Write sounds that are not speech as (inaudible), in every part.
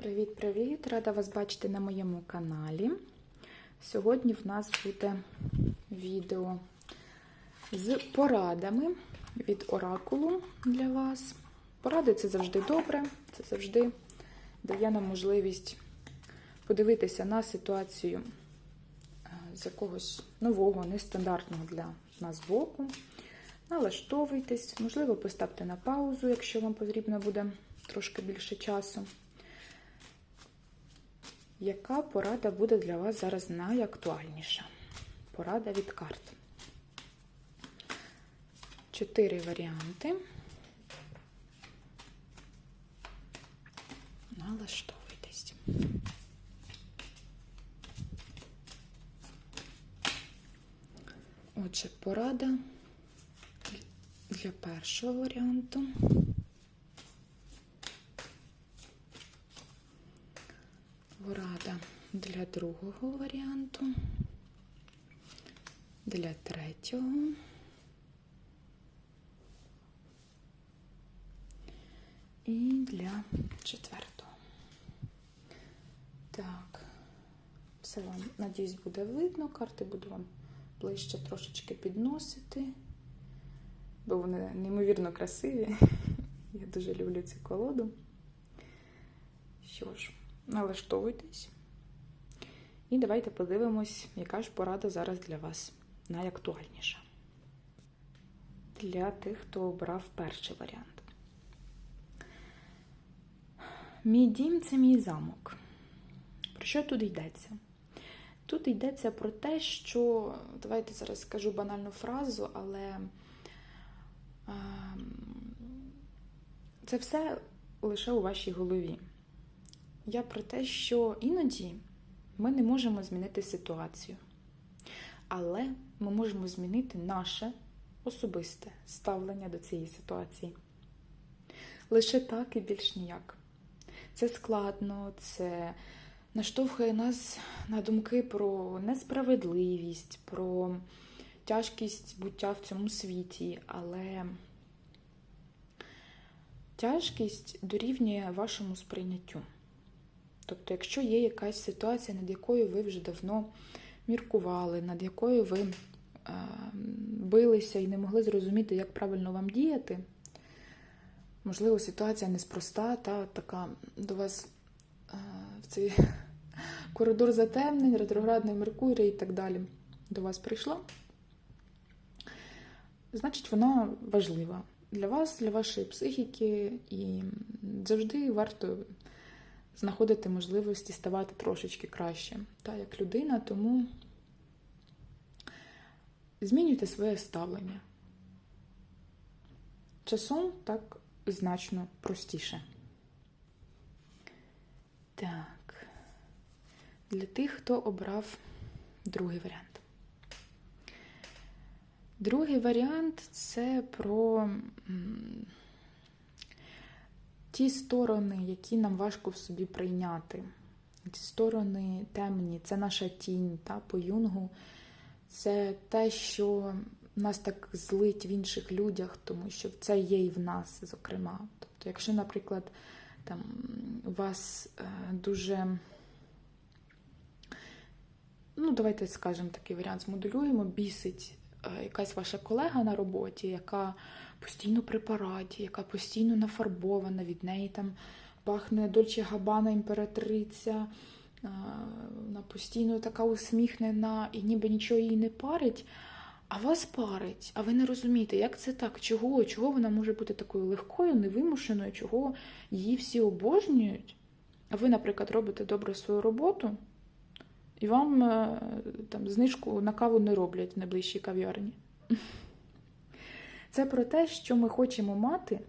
Привіт-привіт! Рада вас бачити на моєму каналі. Сьогодні в нас буде відео з порадами від оракулу для вас. Поради це завжди добре, це завжди дає нам можливість подивитися на ситуацію е, з якогось нового, нестандартного для нас боку. Налаштовуйтесь, можливо, поставте на паузу, якщо вам потрібно буде трошки більше часу. Яка порада буде для вас зараз найактуальніша? Порада від карт. Чотири варіанти. Налаштовуйтесь. Отже, порада для першого варіанту. Порада для другого варіанту, для третього. І для четвертого. Так, все вам, надіюсь, буде видно. Карти буду вам ближче трошечки підносити, бо вони неймовірно красиві. (laughs) Я дуже люблю цю колоду. Що ж, налаштовуйтесь. І давайте подивимось, яка ж порада зараз для вас найактуальніша. Для тих, хто обрав перший варіант. Мій дім це мій замок. Про що тут йдеться? Тут йдеться про те, що, давайте зараз скажу банальну фразу, але е, це все лише у вашій голові. Я про те, що іноді ми не можемо змінити ситуацію, але ми можемо змінити наше особисте ставлення до цієї ситуації. Лише так і більш ніяк. Це складно, це наштовхує нас на думки про несправедливість, про тяжкість буття в цьому світі, але тяжкість дорівнює вашому сприйняттю. Тобто, якщо є якась ситуація, над якою ви вже давно міркували, над якою ви е, билися і не могли зрозуміти, як правильно вам діяти, можливо, ситуація неспроста, та така до вас е, в цей (laughs) коридор затемнень, ретроградний Меркурій і так далі до вас прийшла, значить, вона важлива для вас, для вашої психіки, і завжди варто знаходити можливості ставати трошечки краще, та, як людина, тому змінюйте своє ставлення. Часом так значно простіше. Так, для тих, хто обрав другий варіант. Другий варіант це про ті сторони, які нам важко в собі прийняти. Ці сторони темні, це наша тінь та, по юнгу. Це те, що нас так злить в інших людях, тому що це є і в нас, зокрема. Тобто, якщо, наприклад, там у вас е, дуже, ну, давайте скажемо такий варіант, змоделюємо, бісить е, якась ваша колега на роботі, яка постійно при параді, яка постійно нафарбована, від неї там пахне Дольче Габана імператриця, вона постійно така усміхнена і ніби нічого їй не парить, а вас парить, а ви не розумієте, як це так? Чого? Чого вона може бути такою легкою, невимушеною, чого її всі обожнюють? А ви, наприклад, робите добре свою роботу, і вам е, там знижку на каву не роблять в найближчій кав'ярні. Це про те, що ми хочемо мати,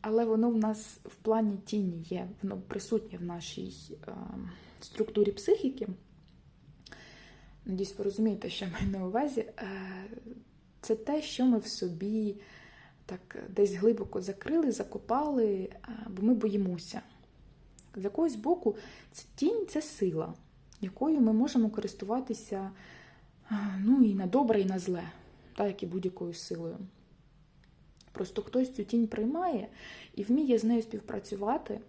але воно в нас в плані тіні є, воно присутнє в нашій е, структурі психіки. Надіюсь, ви розумієте, що я маю на увазі. Е, це те, що ми в собі так десь глибоко закрили, закопали, е, бо ми боїмося. З якогось боку, тінь це сила, якою ми можемо користуватися ну, і на добре, і на зле та як і будь-якою силою. Просто хтось цю тінь приймає і вміє з нею співпрацювати,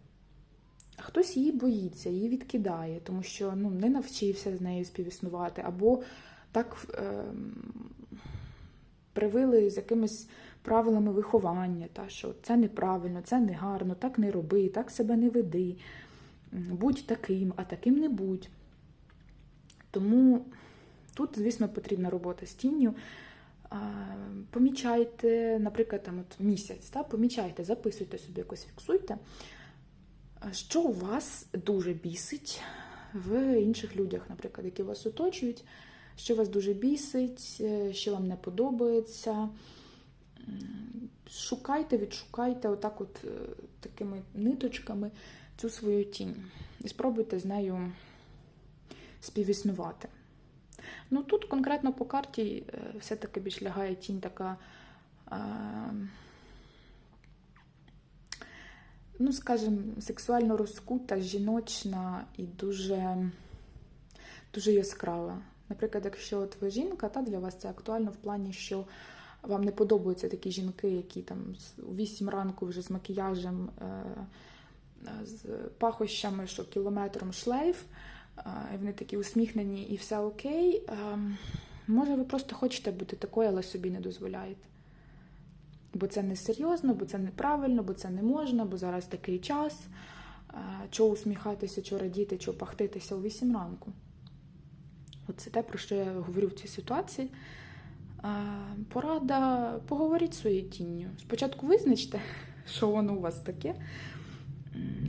А хтось її боїться, її відкидає, тому що ну, не навчився з нею співіснувати, або так е, привили з якимись правилами виховання, та, що це неправильно, це не гарно, так не роби, так себе не веди, будь таким, а таким не будь. Тому тут, звісно, потрібна робота з тінню. Помічайте, наприклад, там от місяць, та, помічайте, записуйте собі якось, фіксуйте, що у вас дуже бісить в інших людях, наприклад, які вас оточують, що вас дуже бісить, е, що вам не подобається. Шукайте, відшукайте отак от е, такими ниточками цю свою тінь. І спробуйте з нею співіснувати. Ну тут конкретно по карті е, все-таки більш лягає тінь така, ну, скажімо, сексуально розкута, жіночна і дуже, дуже яскрава. Наприклад, якщо от ви жінка, та для вас це актуально в плані, що вам не подобаються такі жінки, які там у 8 ранку вже з макіяжем, е, з пахощами, що кілометром шлейф вони такі усміхнені і все окей. Може, ви просто хочете бути такою, але собі не дозволяєте. Бо це не серйозно, бо це неправильно, бо це не можна, бо зараз такий час. Чого усміхатися, чого радіти, чого пахтитися у 8 ранку. Оце те, про що я говорю в цій ситуації. Порада поговоріть своєю тінню. Спочатку визначте, що воно у вас таке.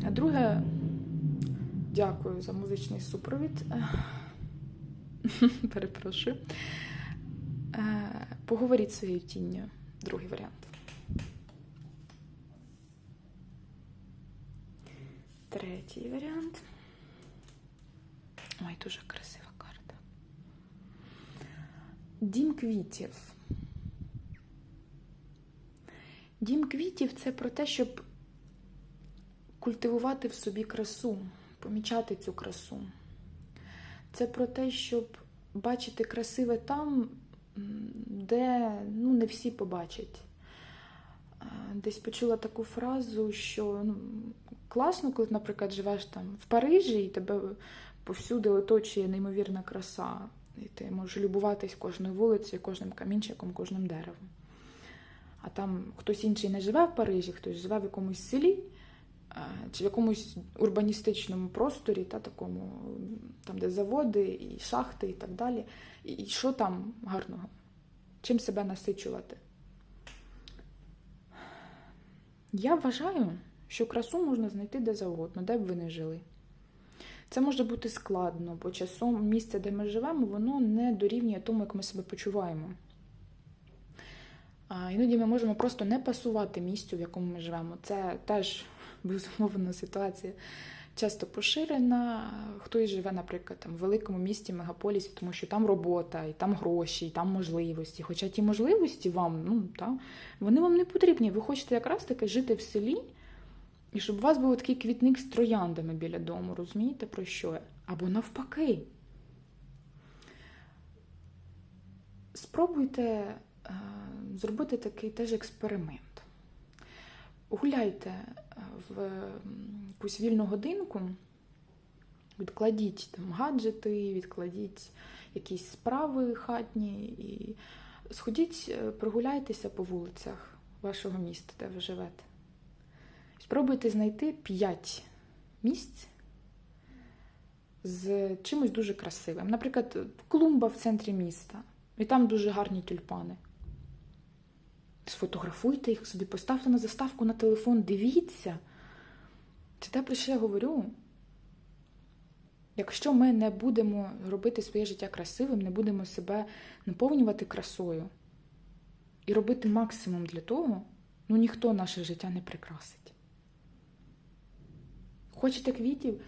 А друге, Дякую за музичний супровід. (laughs) Перепрошую. Е, поговоріть своєю тінню. Другий варіант. Третій варіант. Ой, дуже красива карта. Дім квітів. Дім квітів це про те, щоб культивувати в собі красу помічати цю красу. Це про те, щоб бачити красиве там, де ну, не всі побачать. Десь почула таку фразу, що ну, класно, коли, наприклад, живеш там в Парижі, і тебе повсюди оточує неймовірна краса. І ти можеш любуватись кожною вулицею, кожним камінчиком, кожним деревом. А там хтось інший не живе в Парижі, хтось живе в якомусь селі, чи в якомусь урбаністичному просторі, та, такому, там, де заводи, і шахти, і так далі. І, і що там гарного? Чим себе насичувати? Я вважаю, що красу можна знайти де завгодно, де б ви не жили. Це може бути складно, бо часом місце, де ми живемо, воно не дорівнює тому, як ми себе почуваємо. А Іноді ми можемо просто не пасувати місцю, в якому ми живемо. Це теж безумовно, ситуація часто поширена. Хтось живе, наприклад, там в великому місті, мегаполісі, тому що там робота, і там гроші, і там можливості. Хоча ті можливості вам, ну та, вони вам не потрібні. Ви хочете якраз таки жити в селі, і щоб у вас був такий квітник з трояндами біля дому, розумієте, про що? Або навпаки. Спробуйте е, зробити такий теж експеримент. Гуляйте в якусь вільну годинку, відкладіть там гаджети, відкладіть якісь справи хатні і сходіть, е, прогуляйтеся по вулицях вашого міста, де ви живете. Спробуйте знайти 5 місць з чимось дуже красивим. Наприклад, клумба в центрі міста, і там дуже гарні тюльпани. Сфотографуйте їх собі, поставте на заставку на телефон, дивіться. Це те, про що я говорю. Якщо ми не будемо робити своє життя красивим, не будемо себе наповнювати красою і робити максимум для того, ну ніхто наше життя не прикрасить. Хочете квітів?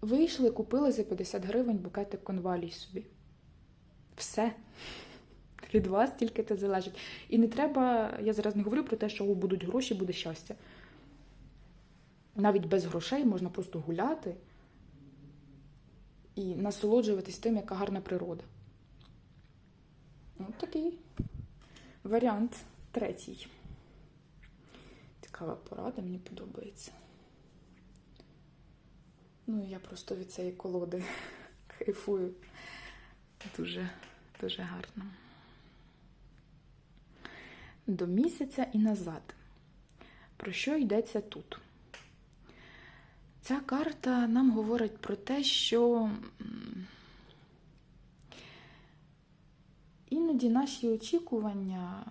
Вийшли, купили за 50 гривень букетик конвалій собі. Все. Від вас тільки це залежить. І не треба, я зараз не говорю про те, що будуть гроші, буде щастя. Навіть без грошей можна просто гуляти і насолоджуватись тим, яка гарна природа. Ось такий варіант третій. Цікава порада, мені подобається. Ну, я просто від цієї колоди (laughs) кайфую. Дуже, дуже гарно. До місяця і назад. Про що йдеться тут? Ця карта нам говорить про те, що іноді наші очікування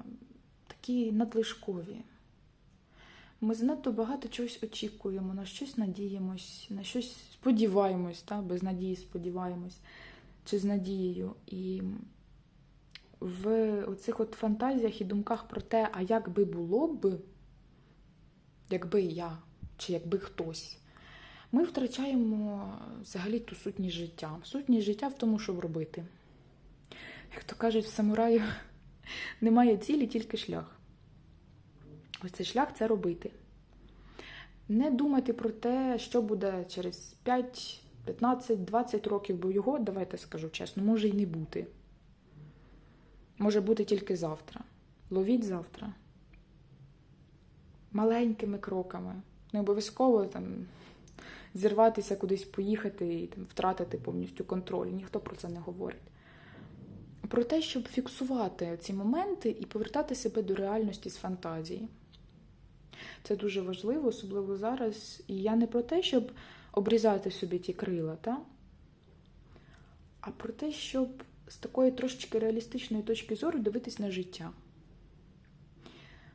такі надлишкові. Ми занадто багато чогось очікуємо, на щось надіємось, на щось сподіваємось, та? без надії сподіваємось, чи з надією. І в оцих от фантазіях і думках про те, а як би було б, якби я, чи якби хтось, ми втрачаємо взагалі ту сутність життя. Сутність життя в тому, щоб робити. Як то кажуть, в самураю (laughs) немає цілі, тільки шлях. Ось цей шлях це робити. Не думати про те, що буде через 5, 15, 20 років, бо його, давайте скажу чесно, може й не бути. Може бути тільки завтра. Ловіть завтра. Маленькими кроками. Не обов'язково там зірватися кудись поїхати і там, втратити повністю контроль. Ніхто про це не говорить. Про те, щоб фіксувати ці моменти і повертати себе до реальності з фантазії. Це дуже важливо, особливо зараз. І я не про те, щоб обрізати собі ті крила, та? а про те, щоб з такої трошечки реалістичної точки зору дивитись на життя.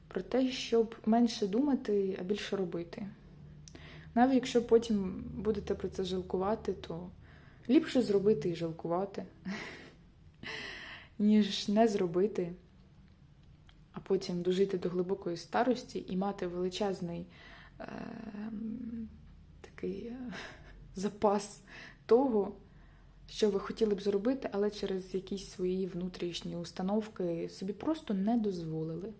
Про те, щоб менше думати, а більше робити. Навіть якщо потім будете про це жалкувати, то ліпше зробити і жалкувати, (laughs) ніж не зробити, а потім дожити до глибокої старості і мати величезний е, такий (laughs) запас того, що ви хотіли б зробити, але через якісь свої внутрішні установки собі просто не дозволили.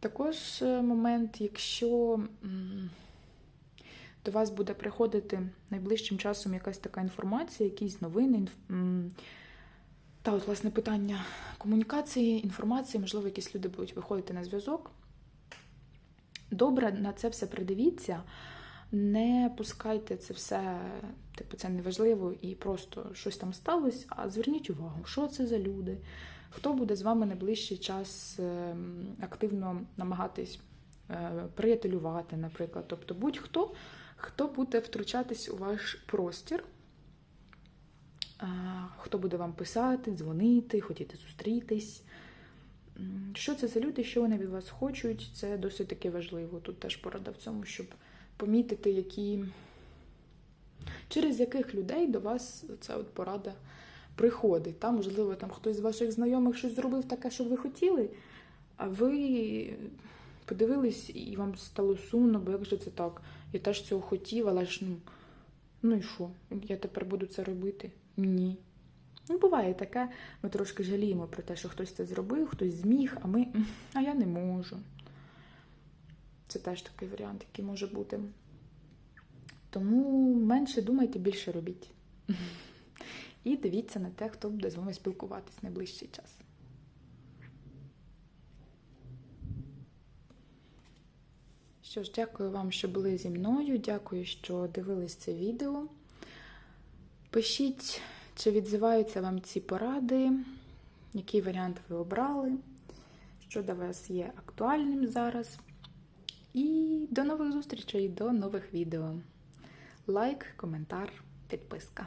Також е, момент, якщо до вас буде приходити найближчим часом якась така інформація, якісь новини, інф... та от, власне, питання комунікації, інформації, можливо, якісь люди будуть виходити на зв'язок. Добре на це все придивіться, не пускайте це все, типу, це неважливо і просто щось там сталося, а зверніть увагу, що це за люди, хто буде з вами найближчий час ем, активно намагатись е, приятелювати, наприклад. Тобто будь-хто, хто буде втручатись у ваш простір, е, хто буде вам писати, дзвонити, хотіти зустрітись. Що це за люди, що вони від вас хочуть, це досить таки важливо. Тут теж порада в цьому, щоб помітити, які через яких людей до вас ця от порада приходить. Та, можливо, там хтось з ваших знайомих щось зробив таке, що ви хотіли, а ви подивились і вам стало сумно, бо як же це так? Я теж цього хотів, але ж ну, ну і що? Я тепер буду це робити? Ні. Ну, буває таке, ми трошки жаліємо про те, що хтось це зробив, хтось зміг, а ми, а я не можу. Це теж такий варіант, який може бути. Тому менше думайте, більше робіть. І дивіться на те, хто буде з вами спілкуватись найближчий час. Що ж, дякую вам, що були зі мною. Дякую, що дивились це відео. Пишіть, чи відзиваються вам ці поради, який варіант ви обрали, що для вас є актуальним зараз. І до нових зустрічей, до нових відео. Лайк, коментар, підписка.